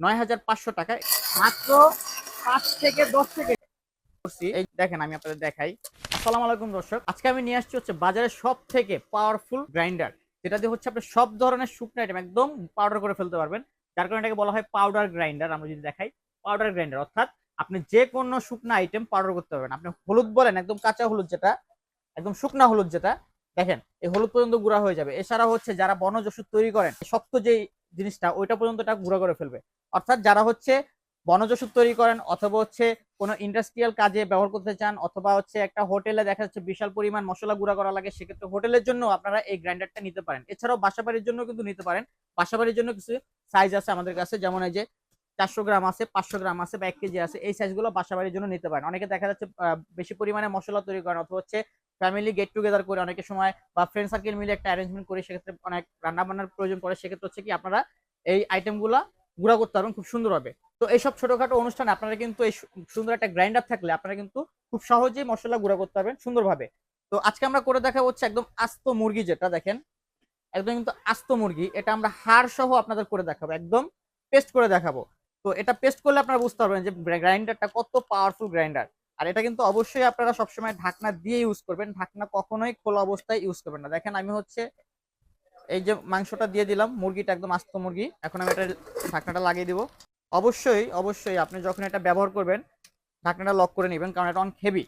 নয় হাজার পাঁচশো টাকায় মাত্র পাঁচ থেকে দশ থেকে দেখেন, আমি আপনাদের দেখাই। আসসালামু আলাইকুম দর্শক। আজকে আমি নিয়ে আসছি হচ্ছে বাজারের সব থেকে পাওয়ারফুল গ্রাইন্ডার যেটা দিয়ে হচ্ছে আপনি সব ধরনের শুকনো আইটেম একদম পাউডার করে ফেলতে পারবেন। যার কারণে এটাকে বলা হয় পাউডার গ্রাইন্ডার আমরা যদি দেখাই। পাউডার গ্রাইন্ডার অর্থাৎ আপনি যে কোনো শুকনো আইটেম পাউডার করতে পারবেন। আপনি হলুদ বলেন, একদম কাঁচা হলুদ যেটা, একদম শুকনা হলুদ যেটা, দেখেন, এই হলুদ পর্যন্ত গুঁড়া হয়ে যাবে। এছাড়া হচ্ছে যারা বনজ ওষুধ তৈরি করেন শক্ত যে জিনিসটা, ওইটা পর্যন্ত গুঁড়া করে ফেলবে। অর্থাৎ যারা হচ্ছে বনজ ওষুধ তৈরি করেন অথবা হচ্ছে কোনো ইন্ডাস্ট্রিয়াল কাজে ব্যবহার করতে চান অথবা হচ্ছে একটা হোটেলে দেখা যাচ্ছে বিশাল পরিমাণ মশলা গুঁড়া করা লাগে, সেক্ষেত্রে হোটেলের জন্য আপনারা এই গ্রাইন্ডারটা নিতে পারেন। এছাড়াও বাসাবাড়ির জন্য কিন্তু নিতে পারেন। বাসাবাড়ির জন্য কিছু সাইজ আছে আমাদের কাছে, যেমন এই যে চারশো গ্রাম আছে, পাঁচশো গ্রাম আছে বা এক কেজি আছে, এই সাইজগুলো বাসাবাড়ির জন্য নিতে পারেন। অনেকে দেখা যাচ্ছে বেশি পরিমাণে মশলা তৈরি করেন অথবা হচ্ছে ফ্যামিলি গেট টুগেদার করে অনেকের সময় বা ফ্রেন্ড সার্কেল মিলে একটা অ্যারেঞ্জমেন্ট করে সেক্ষেত্রে অনেক রান্না বান্নার প্রয়োজন পড়ে, সেক্ষেত্রে হচ্ছে কি আপনারা এই আইটেমগুলা গুঁড়া করতে পারবেন, খুব সুন্দর হবে। তো এইসব ছোটখাটো অনুষ্ঠানে আপনারা কিন্তু এই সুন্দর একটা গ্রাইন্ডার থাকলে আপনারা কিন্তু খুব সহজেই মশলা গুঁড়া করতে পারবেন সুন্দরভাবে। তো আজকে আমরা করে দেখা হচ্ছে একদম আস্ত মুরগি যেটা, দেখেন। একদম কিন্তু আস্ত মুরগি। এটা আমরা হাড় সহ আপনাদের করে দেখাবো, একদম পেস্ট করে দেখাবো। তো এটা পেস্ট করলে আপনারা বুঝতে পারবেন যে গ্রাইন্ডারটা কত পাওয়ারফুল গ্রাইন্ডার আর এটা কিন্তু অবশ্যই আপনারা সবসময় ঢাকনা দিয়ে ইউজ করবেন। ঢাকনা কখনোই খোলা অবস্থায় ইউজ করবেন না। দেখেন আমি হচ্ছে এই যে মাংসটা দিয়ে দিলাম মুরগিটা একদম আস্ত মুরগি। এখন আমি এটা ঢাকনাটা লাগিয়ে দিব। অবশ্যই অবশ্যই আপনি যখন এটা ব্যবহার করবেন ঢাকনাটা লক করে নেবেন কারণ এটা অনেক হেভি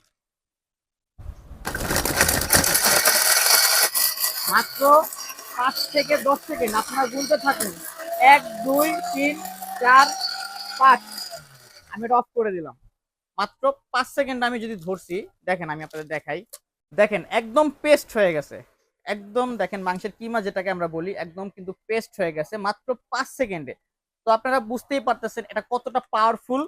মাত্র পাঁচ থেকে দশ সেকেন্ড আপনারা গুনতে থাকুন। এক দুই তিন চার পাঁচ। আমি এটা অফ করে দিলাম। মাত্র পাঁচ সেকেন্ড আমি যদি ধরছি দেখেন আমি আপনাদের দেখাই। দেখেন একদম পেস্ট হয়ে গেছে। একদম দেখেন মাংসের কিমা যেটাকে আমরা বলি, একদম কিন্তু পেস্ট হয়ে গেছে মাত্র পাঁচ সেকেন্ডে। তো আপনারা বুঝতেই পারতেছেন এটা কতটা পাওয়ারফুল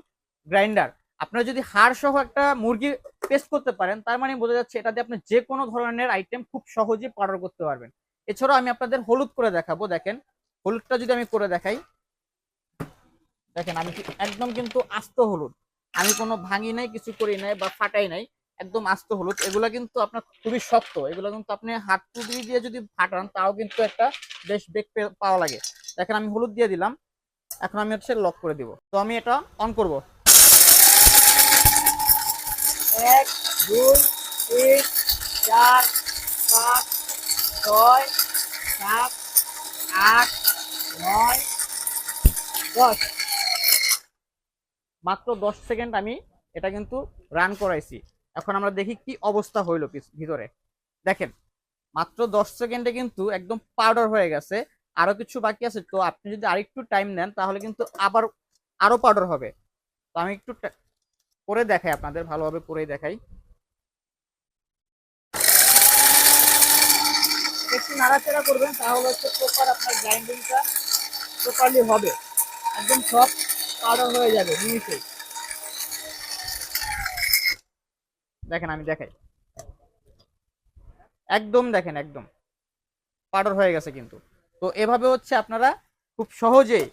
গ্রাইন্ডার আপনারা যদি হাড় সহ একটা মুরগি পেস্ট করতে পারেন, তার মানে বোঝা যাচ্ছে এটা দিয়ে আপনি যে কোনো ধরনের আইটেম খুব সহজেই পাউডার করতে পারবেন। এছাড়াও আমি আপনাদের হলুদ করে দেখাবো, দেখেন। হলুদটা যদি আমি করে দেখাই, দেখেন আমি একদম কিন্তু আস্ত হলুদ। আমি কোনো ভাঙি নাই, কিছু করি নাই বা ফাটাই নাই। একদম আস্ত হলুদ। এগুলা কিন্তু আপনার খুবই শক্ত। এগুলো কিন্তু আপনি হাত টুকরি দিয়ে যদি ফাটান তাও কিন্তু একটা বেশ বেগ পাওয়া লাগে। দেখেন আমি হলুদ দিয়ে দিলাম। এখন আমি হচ্ছে লক করে দিব। তো আমি এটা অন করব। এক দুই তিন চার পাঁচ ছয় সাত আট নয় দশ। মাত্র দশ সেকেন্ড আমি এটা কিন্তু রান করাইছি। এখন আমরা দেখি কি অবস্থা হইল ভিতরে। দেখেন, মাত্র দশ সেকেন্ডে কিন্তু একদম পাউডার হয়ে গেছে। আরও কিছু বাকি আছে, তো আপনি যদি আরেকটু টাইম নেন, তাহলে কিন্তু আবার আরও পাউডার হবে। তো আমি একটু করে দেখাই আপনাদের, ভালোভাবে করেই দেখাই। একটু নাড়াচাড়া করবেন, তাহলে হচ্ছে প্রপার আপনার গ্রাইন্ডিংটা প্রপারলি হবে। একদম সব পাউডার হয়ে যাবে মিনিটেই দেখেন, আমি দেখাই। একদম দেখেন, একদম। পাউডার হয়ে গেছে কিন্তু। তো এভাবে হচ্ছে আপনারা খুব সহজেই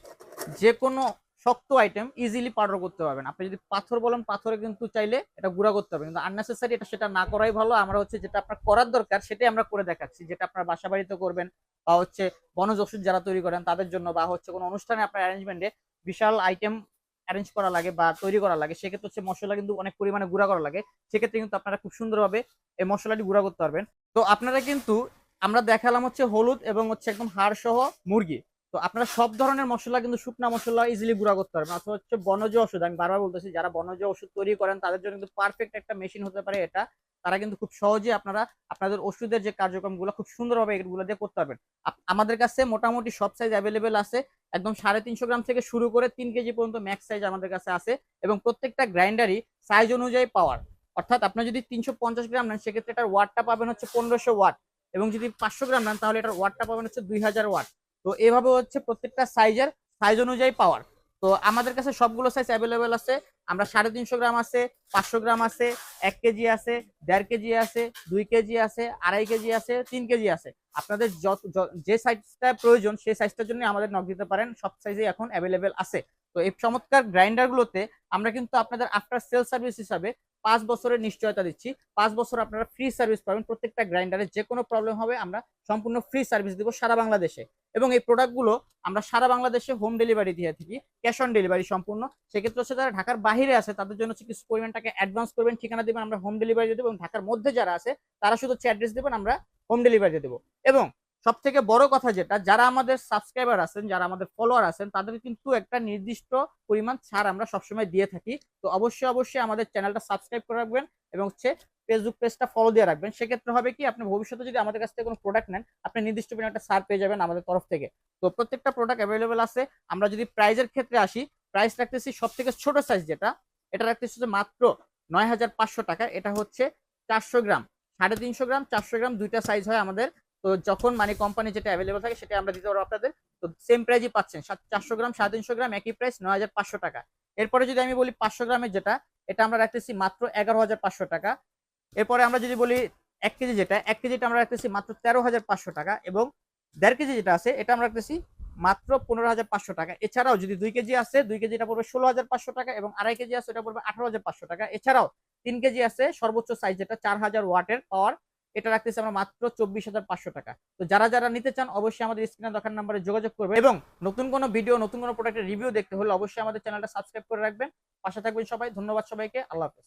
যে কোনো শক্ত আইটেম ইজিলি পাউডার করতে পারবেন। আপনি যদি পাথর বলেন, পাথরে কিন্তু চাইলে এটা গুঁড়া করতে পারবেন। কিন্তু আননেসেসারি এটা সেটা না করাই ভালো। আমরা হচ্ছে যেটা আপনার করার দরকার, সেটাই আমরা করে দেখাচ্ছি। যেটা আপনার বাসা বাড়িতে করবেন বা হচ্ছে বনজ ওষুধ যারা তৈরি করেন তাদের জন্য বা হচ্ছে কোনো অনুষ্ঠানে আপনার অ্যারেঞ্জমেন্টে বিশাল আইটেম অ্যারেঞ্জ করা লাগে বা তৈরি করা লাগে, সেক্ষেত্রে হচ্ছে মশলা কিন্তু অনেক পরিমাণে গুঁড়া করা লাগে। সেক্ষেত্রে কিন্তু আপনারা খুব সুন্দরভাবে এই মশলাটি গুঁড়া করতে পারবেন। তো আপনারা কিন্তু, আমরা দেখালাম হচ্ছে হলুদ এবং হচ্ছে একদম হাড় সহ মুরগি। তো আপনারা সব ধরনের মশলা কিন্তু শুকনা মশলা ইজিলি গুঁড়া করতে পারবেন। অথবা হচ্ছে বনজ ওষুধ, আমি বারবার বলতেছি, যারা বনজ ওষুধ তৈরি করেন, তাদের জন্য কিন্তু পারফেক্ট একটা মেশিন হতে পারে এটা। তারা কিন্তু খুব সহজে আপনারা আপনাদের ওষুধের যে কার্যক্রমগুলো, খুব সুন্দরভাবে এগুলো দিয়ে করতে পারবেন। আমাদের কাছে মোটামুটি সব সাইজ অ্যাভেলেবেল আছে। একদম সাড়ে তিনশো গ্রাম থেকে শুরু করে তিন কেজি পর্যন্ত ম্যাক্স সাইজ আমাদের কাছে আছে এবং প্রত্যেকটা গ্রাইন্ডারই সাইজ অনুযায়ী পাওয়ার অর্থাৎ আপনি যদি তিনশো পঞ্চাশ গ্রাম নেন, সেক্ষেত্রে এটার ওয়াটটা পাবেন হচ্ছে পনেরোশো ওয়াট এবং যদি পাঁচশো গ্রাম নেন, তাহলে এটার ওয়াটটা পাবেন হচ্ছে দুই হাজার ওয়াট তো এভাবে হচ্ছে প্রত্যেকটা সাইজের সাইজ অনুযায়ী পাওয়ার তো আমাদের কাছে সবগুলো সাইজ অ্যাভেলেবেল আছে। আমরা সাড়ে তিনশো গ্রাম আছে, পাঁচশো গ্রাম আছে, এক কেজি আছে, দেড় কেজি আছে, দুই কেজি আছে, আড়াই কেজি আছে, তিন কেজি আছে। আপনাদের যত, যে সাইজটা প্রয়োজন, সেই সাইজটার জন্য আমাদের নক দিতে পারেন। সব সাইজে এখন অ্যাভেলেবেল আছে। তো এই চমৎকার গ্রাইন্ডারগুলোতে আমরা কিন্তু আপনাদের আফটার সেল সার্ভিস হিসাবে পাঁচ বছরের নিশ্চয়তা দিচ্ছি। পাঁচ বছর আপনারা ফ্রি সার্ভিস পাবেন। প্রত্যেকটা গ্রাইন্ডারে যে কোনো প্রবলেম হবে, আমরা সম্পূর্ণ ফ্রি সার্ভিস দিব সারা বাংলাদেশে। এবং এই প্রোডাক্টগুলো আমরা সারা বাংলাদেশে হোম ডেলিভারি দিয়ে থাকি ক্যাশ অন ডেলিভারি সম্পূর্ণ। সেক্ষেত্রে হচ্ছে যারা ঢাকার বাইরে আছে, তাদের জন্য হচ্ছে কিছু পরিমাণ টাকা অ্যাডভান্স করবেন, ঠিকানা দিবেন, আমরা হোম ডেলিভারি দেবো। এবং ঢাকার মধ্যে যারা আছে, তারা শুধু হচ্ছে অ্যাড্রেস দেবেন, আমরা হোম ডেলিভারি দেবো। এবং সব থেকে বড় কথা যেটা, যারা আমাদের সাবস্ক্রাইবার আছেন, যারা আমাদের ফলোয়ার আছেন, তাদের কিন্তু একটা নির্দিষ্ট পরিমাণ ছাড় আমরা সবসময় দিয়ে থাকি। তো অবশ্যই অবশ্যই আমাদের চ্যানেলটা সাবস্ক্রাইব করে রাখবেন এবং হচ্ছে ফেসবুক পেজটা ফলো দিয়ে রাখবেন। সেক্ষেত্রে হবে কি, আপনি ভবিষ্যতে যদি আমাদের কাছ থেকে কোনো প্রোডাক্ট নেন, আপনি নির্দিষ্ট পরিমাণ একটা ছাড় পেয়ে যাবেন আমাদের তরফ থেকে। তো প্রত্যেকটা প্রোডাক্ট অ্যাভেলেবেল আছে। আমরা যদি প্রাইজের ক্ষেত্রে আসি প্রাইস রাখতেছি সব থেকে ছোট সাইজ যেটা, এটা রাখতেছি হচ্ছে মাত্র নয় হাজার পাঁচশো টাকা। এটা হচ্ছে চারশো গ্রাম, সাড়ে তিনশো গ্রাম, চারশো গ্রাম দুইটা সাইজ হয় আমাদের তো যখন মানে কোম্পানি যেটা অ্যাভেলেবল থাকে সেটা আমরা দিতে পারব আপনাদের। তো সেম প্রাইজই পাচ্ছেন চারশো গ্রাম, সাড়ে তিনশো গ্রাম, একই প্রাইস নয় হাজার পাঁচশো টাকা। এরপরে যদি আমি বলি পাঁচশো গ্রামের যেটা, এটা আমরা রাখতেছি মাত্র এগারো হাজার পাঁচশো টাকা। এরপরে আমরা যদি বলি এক কেজি যেটা, এক কেজিটা আমরা রাখতেছি মাত্র তেরো হাজার পাঁচশো টাকা এবং দেড় কেজি যেটা আছে, এটা আমরা রাখতেছি মাত্র পনেরো হাজার পাঁচশো টাকা। এছাড়াও যদি দুই কেজি আছে, দুই কেজিটা পড়বে ষোলো হাজার পাঁচশো টাকা এবং আড়াই কেজি আছে এটা পড়বে আঠারো হাজার পাঁচশো টাকা। এছাড়াও তিন কেজি আছে সর্বোচ্চ সাইজ যেটা, চার হাজার ওয়াটের পাওয়ার এটা রাখতেছে আমরা মাত্র চব্বিশ হাজার পাঁচশো টাকা। তো যারা যারা নিতে চান, অবশ্যই আমাদের স্ক্রিনে দেখার নাম্বারে যোগাযোগ করবে এবং নতুন কোনো ভিডিও, নতুন কোনো প্রোডাক্টের রিভিউ দেখতে হলে অবশ্যই আমাদের চ্যানেলটা সাবস্ক্রাইব করে রাখবেন। পাশে থাকবেন সবাই। ধন্যবাদ সবাইকে। আল্লাহ হাফেজ।